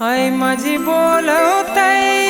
আয় মাঝি বলো তাই।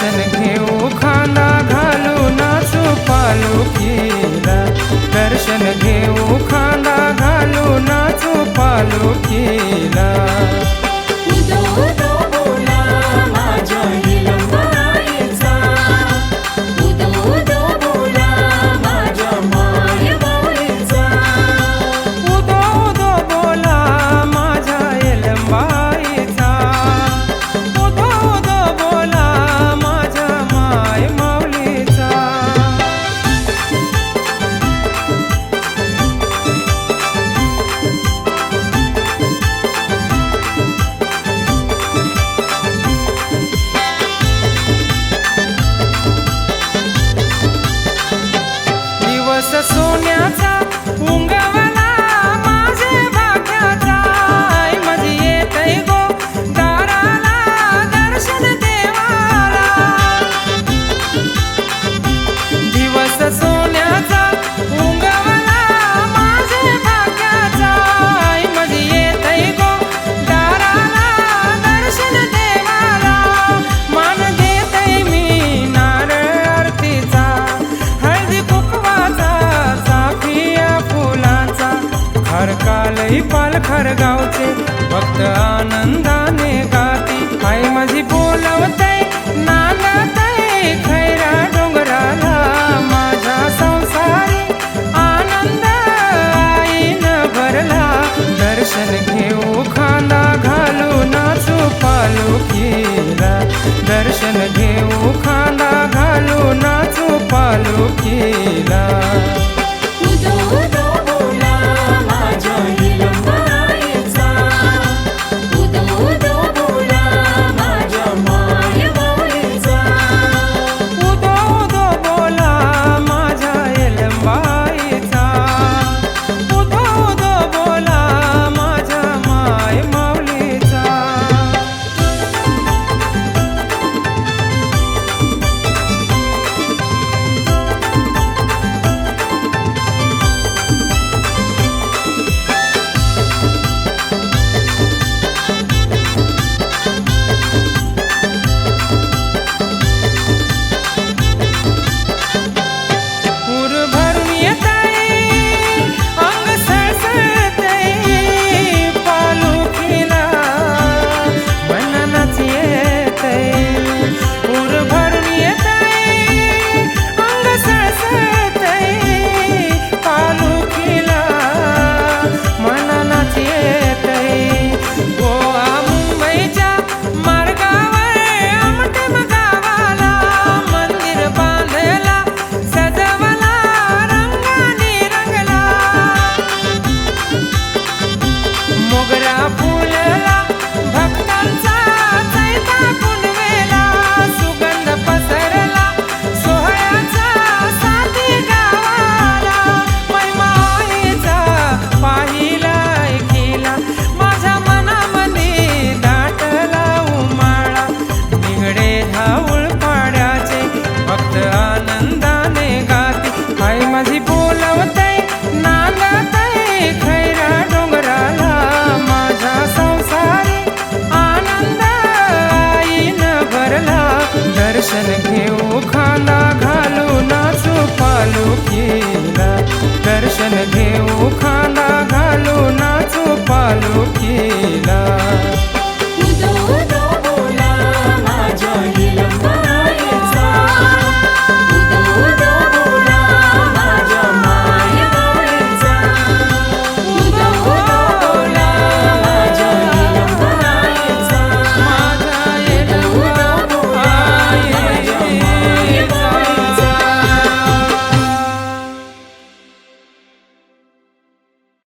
दर्शन घेऊ खाना घालू नाचू पालू केला. दर्शन घेऊ खाना घालू नाचू पालू केला. आई पालखर गावते फक्त आनंदाने गाती. आई माझी बोलवते नाना खैर